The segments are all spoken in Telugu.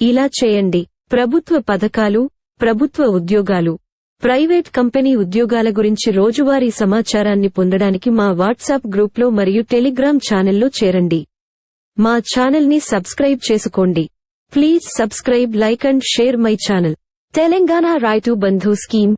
ఇలా చేయండి. ప్రభుత్వ పథకాలు ప్రభుత్వ ఉద్యోగాలు. ప్రైవేట్ కంపెనీ ఉద్యోగాల గురించి రోజువారీ సమాచారాన్ని పొందడానికి మా వాట్సాప్ గ్రూప్లో మరియు టెలిగ్రామ్ ఛానల్లో చేరండి. మా ఛానల్ని సబ్స్క్రైబ్ చేసుకోండి. Please subscribe like and share my channel. Telangana Rythu Bandhu scheme.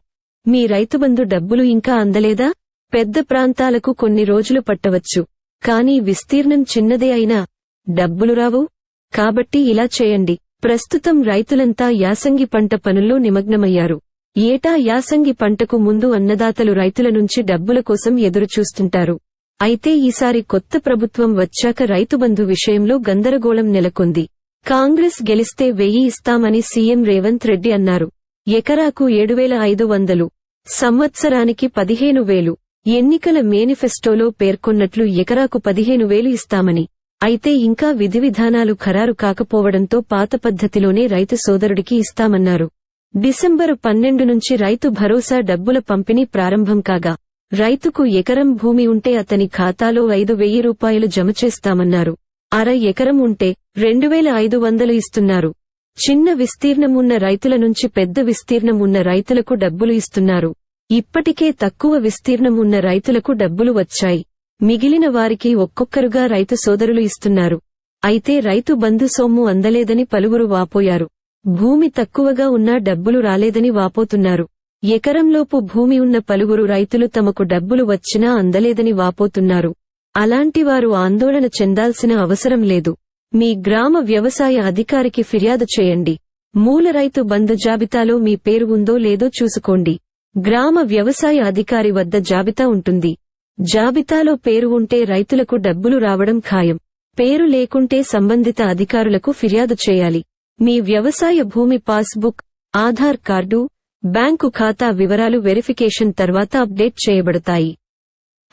మీ రైతు బంధు డబ్బులు ఇంకా అందలేదా? పెద్ద ప్రాంతాలకు కొన్ని రోజులు పట్టవచ్చు. కానీ విస్తీర్ణం చిన్నదే అయినా డబ్బులు రావు. కాబట్టి ఇలా చేయండి. ప్రస్తుతం రైతులంతా యాసంగి పంట పనుల్లో నిమగ్నమయ్యారు. ఏటా యాసంగి పంటకు ముందు అన్నదాతలు రైతుల నుంచి డబ్బుల కోసం ఎదురుచూస్తుంటారు. అయితే ఈసారి కొత్త ప్రభుత్వం వచ్చాక రైతుబంధు విషయంలో గందరగోళం నెలకొంది. కాంగ్రెస్ గెలిస్తే వెయ్యి ఇస్తామని సీఎం రేవంత్ రెడ్డి అన్నారు. ఎకరాకు ఏడువేల ఐదు వందలు. సంవత్సరానికి పదిహేను వేలు. ఎన్నికల మేనిఫెస్టోలో పేర్కొన్నట్లు ఎకరాకు పదిహేను వేలు ఇస్తామని. అయితే ఇంకా విధి విధానాలు ఖరారు కాకపోవడంతో పాత పద్ధతిలోనే రైతు సోదరుడికి ఇస్తామన్నారు. డిసెంబరు పన్నెండు నుంచి రైతు భరోసా డబ్బుల పంపిణీ ప్రారంభం కాగా రైతుకు ఎకరం భూమి ఉంటే అతని ఖాతాలో ఐదు వెయ్యి రూపాయలు జమ చేస్తామన్నారు. అర ఎకరం ఉంటే రెండు వేల ఐదు వందలు ఇస్తున్నారు. చిన్న విస్తీర్ణం ఉన్న రైతుల నుంచి పెద్ద విస్తీర్ణం ఉన్న రైతులకు డబ్బులు ఇస్తున్నారు. ఇప్పటికే తక్కువ విస్తీర్ణం ఉన్న రైతులకు డబ్బులు వచ్చాయి. మిగిలిన వారికి ఒక్కొక్కరుగా రైతు సోదరులు ఇస్తున్నారు. అయితే రైతు బంధు సొమ్ము అందలేదని పలువురు వాపోయారు. భూమి తక్కువగా ఉన్నా డబ్బులు రాలేదని వాపోతున్నారు. ఎకరంలోపు భూమి ఉన్న పలువురు రైతులు తమకు డబ్బులు వచ్చినా అందలేదని వాపోతున్నారు. అలాంటివారు ఆందోళన చెందాల్సిన అవసరం లేదు. మీ గ్రామ వ్యవసాయ అధికారికి ఫిర్యాదు చేయండి. మూల రైతు బంధు జాబితాలో మీ పేరు ఉందో లేదో చూసుకోండి. గ్రామ వ్యవసాయ అధికారి వద్ద జాబితా ఉంటుంది. జాబితాలో పేరు ఉంటే రైతులకు డబ్బులు రావడం ఖాయం. పేరు లేకుంటే సంబంధిత అధికారులకు ఫిర్యాదు చేయాలి. మీ వ్యవసాయ భూమి పాస్బుక్ ఆధార్ కార్డు బ్యాంకు ఖాతా వివరాలు వెరిఫికేషన్ తర్వాత అప్డేట్ చేయబడతాయి.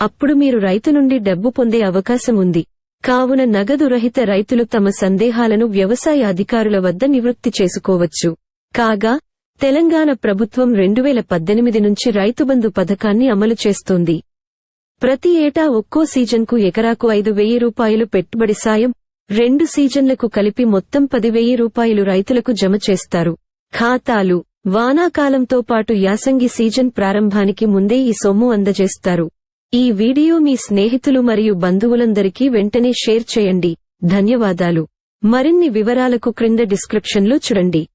అప్పుడు మీరు రైతు నుండి డబ్బు పొందే అవకాశం ఉంది. కావున నగదు రహిత రైతులు తమ సందేహాలను వ్యవసాయ అధికారుల వద్ద నివృత్తి చేసుకోవచ్చు. కాగా తెలంగాణ ప్రభుత్వం రెండువేల పద్దెనిమిది నుంచి రైతుబంధు పథకాన్ని అమలు చేస్తోంది. ప్రతి ఏటా ఒక్కో సీజన్కు ఎకరాకు ఐదు వెయ్యి రూపాయలు పెట్టుబడి సాయం రెండు సీజన్లకు కలిపి మొత్తం పది వెయ్యి రూపాయలు రైతులకు జమ చేస్తారు. ఖాతాలు. వానాకాలంతో పాటు యాసంగి సీజన్ ప్రారంభానికి ముందే ఈ సొమ్ము అందజేస్తారు. ఈ వీడియో మీ స్నేహితులు మరియు బంధువులందరికీ వెంటనే షేర్ చేయండి. ధన్యవాదాలు. మరిన్ని వివరాలకు క్రింద డిస్క్రిప్షన్లో చూడండి.